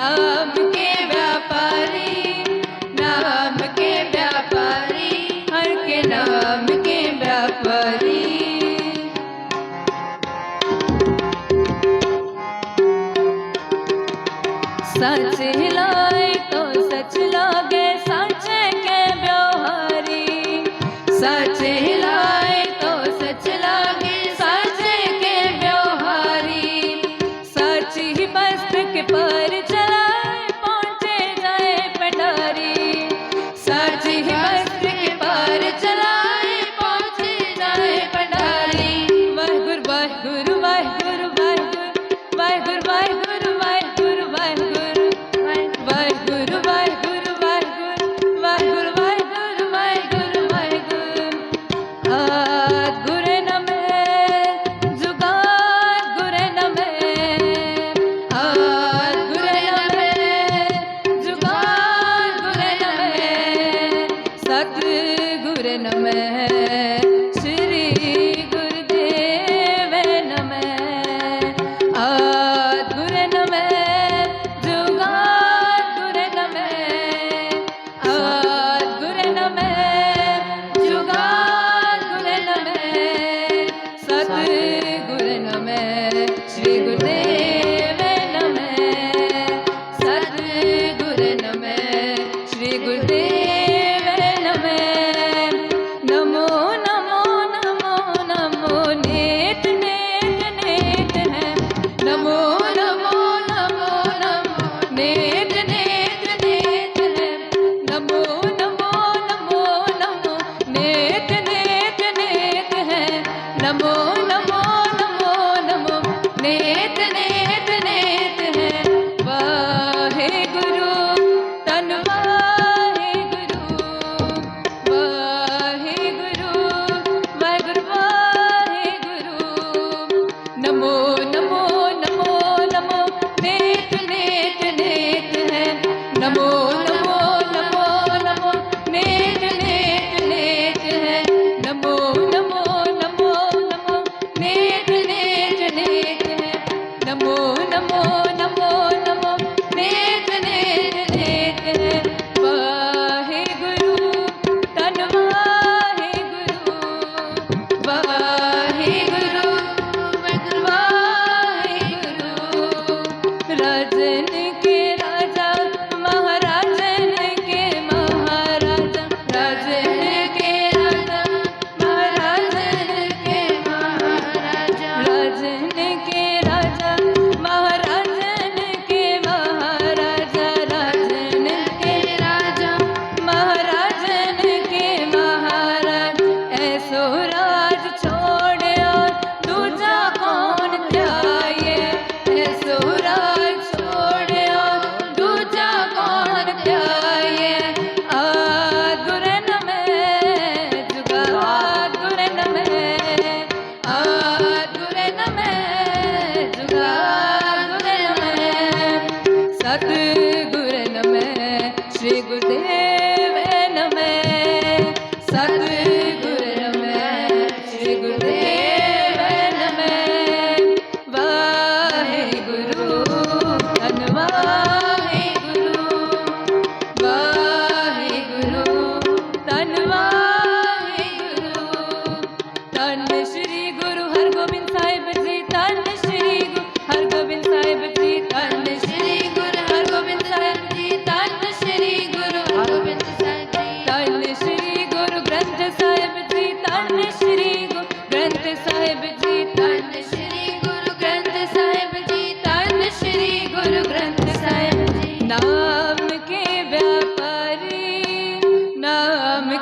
love. Namo Namo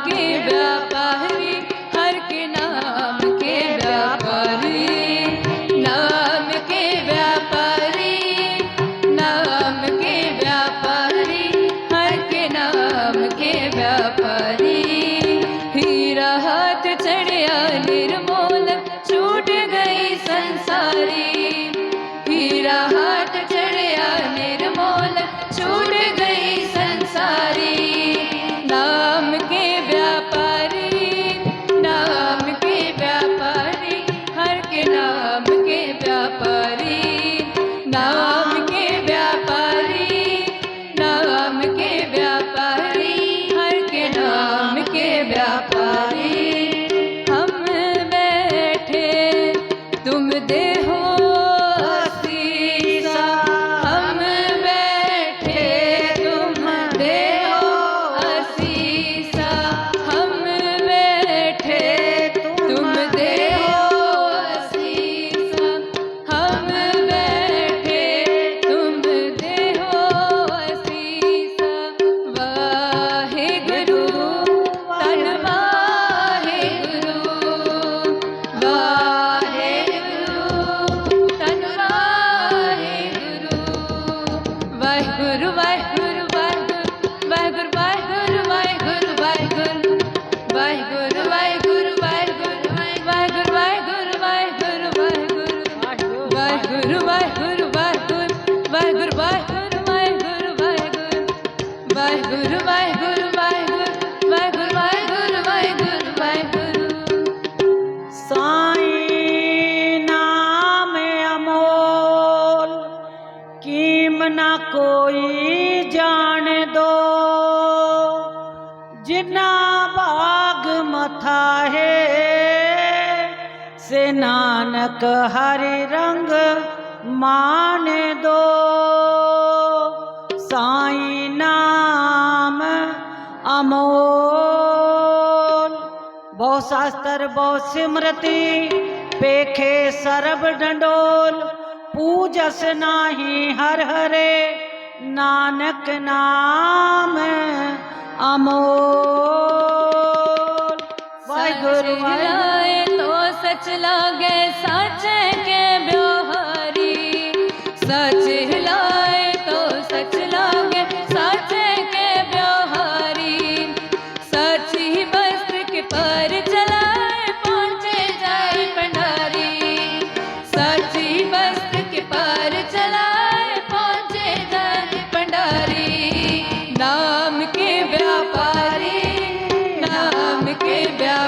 Yeah. ਥਾਹੇ ਸੇ ਨਾਨਕ ਹਰਿ ਰੰਗ ਮਾਨ ਦੋ। ਸਾਈ ਨਾਮ ਅਮੋਲ। ਬਹੁ ਸਾਸਤਰ, ਬਹੁ ਸਿਮਰਤੀ, ਪੇਖੇ ਸਰਬ ਡੰਡੋਲ। ਪੂਜਸ ਨਾਹੀ ਹਰ ਹਰੇ, ਨਾਨਕ ਨਾਮ ਅਮੋਲ। ਵਾਹਿਗुरु ਲਾਏ ਤੋ ਸਚ ਲਾਗੇ ਸਾਚੇ ਕੇ ਬਿਓ।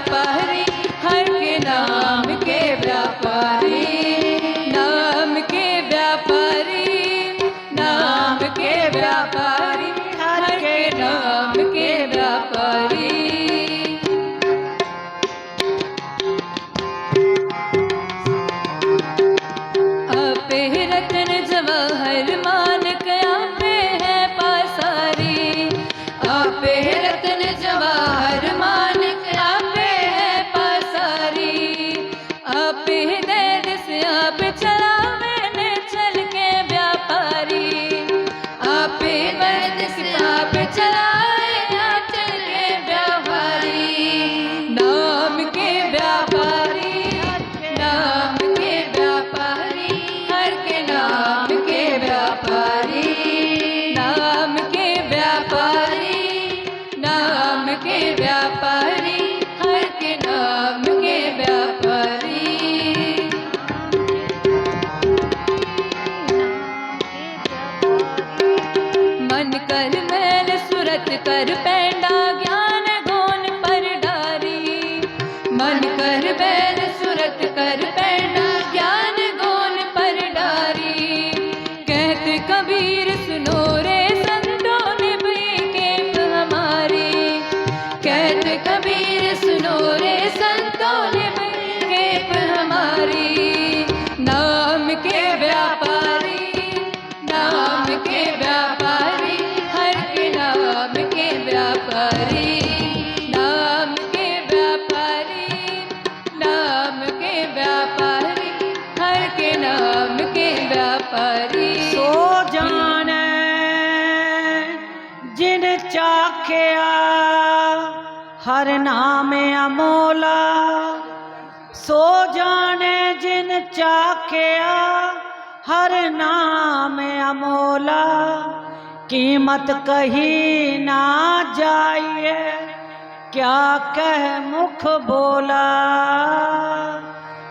pa ਪਰੀ ਸੋ ਜਾਣੈ ਜਿਨ ਚਾਖਿਆ, ਹਰ ਨਾਮ ਅਮੋਲਾ। ਸੋ ਜਾਣੈ ਜਿਨ ਚਾਖਿਆ, ਹਰ ਨਾਮ ਅਮੋਲਾ। कीमत कही ना जाइए क्या कह मुख बोला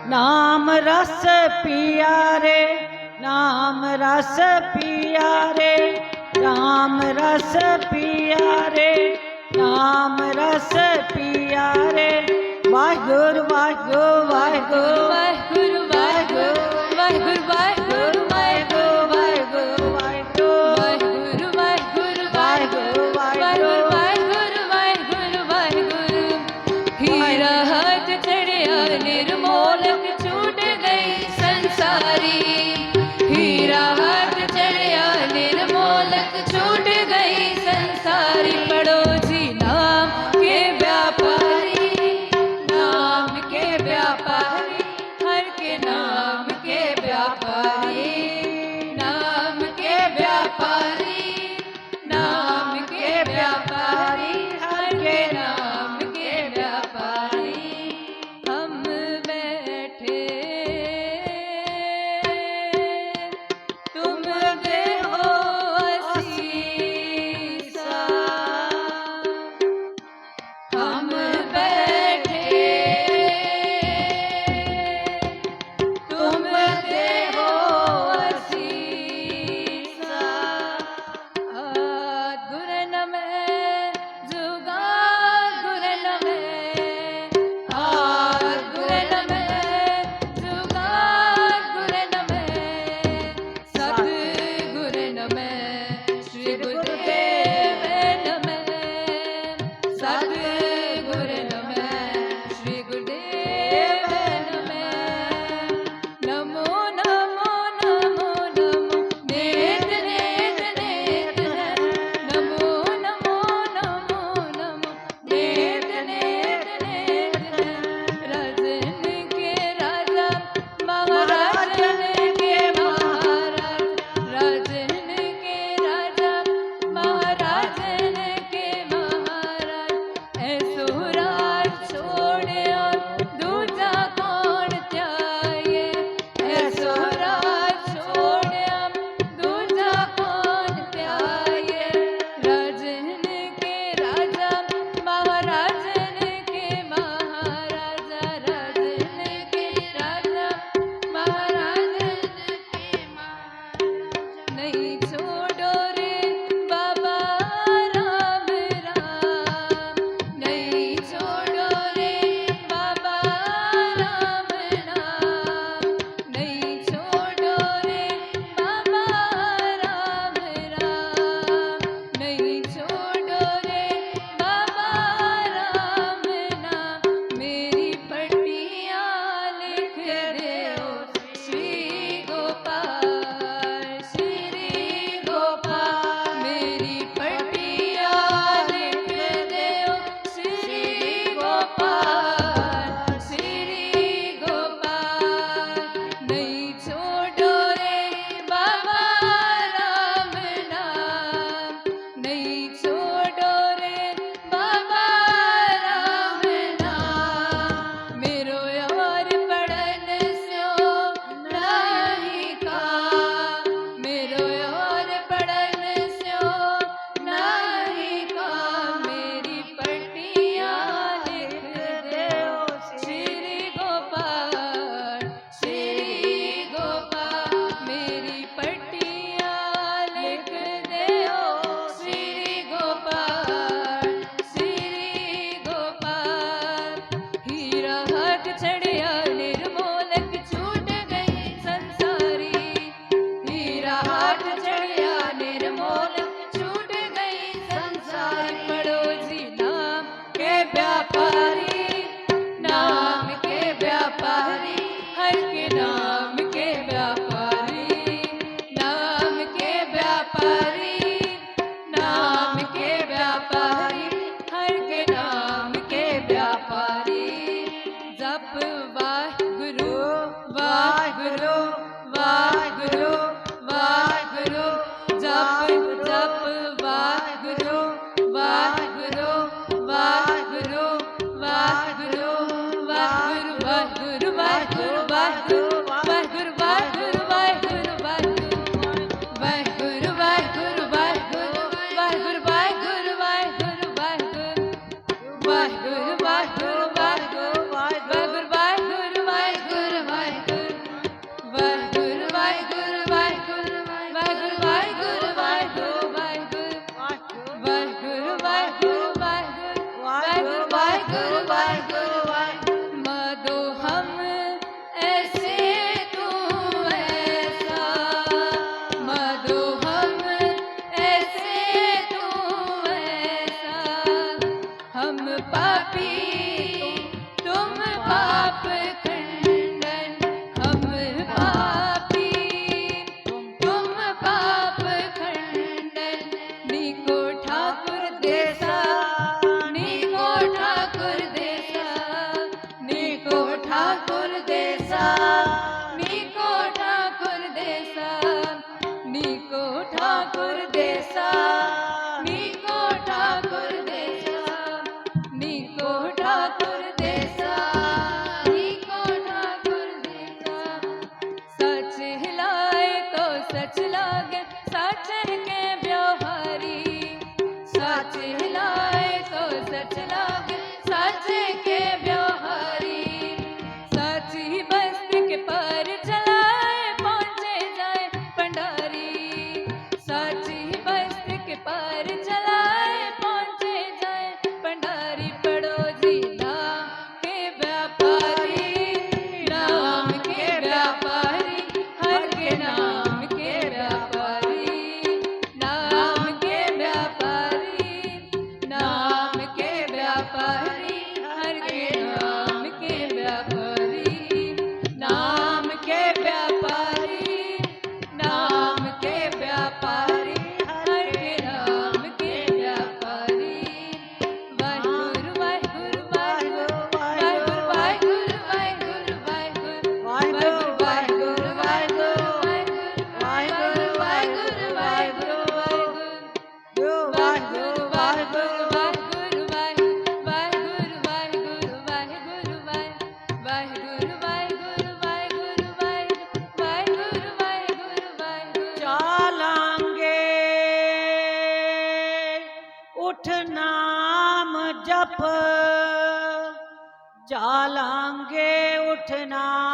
नाम रस पिया रे ਰਾਮ ਰਸ ਪਿਆ ਰੇ ਰਾਮ ਰਸ ਪਿਆ ਰੇ ਰਾਮ ਰਸ ਪਿਆ ਰੇ ਵਾਹਿਗੁਰੂ ਵਾਹਿਗੁਰੂ ਵਾਹਿਗੁਰੂ। Bye. அப்பா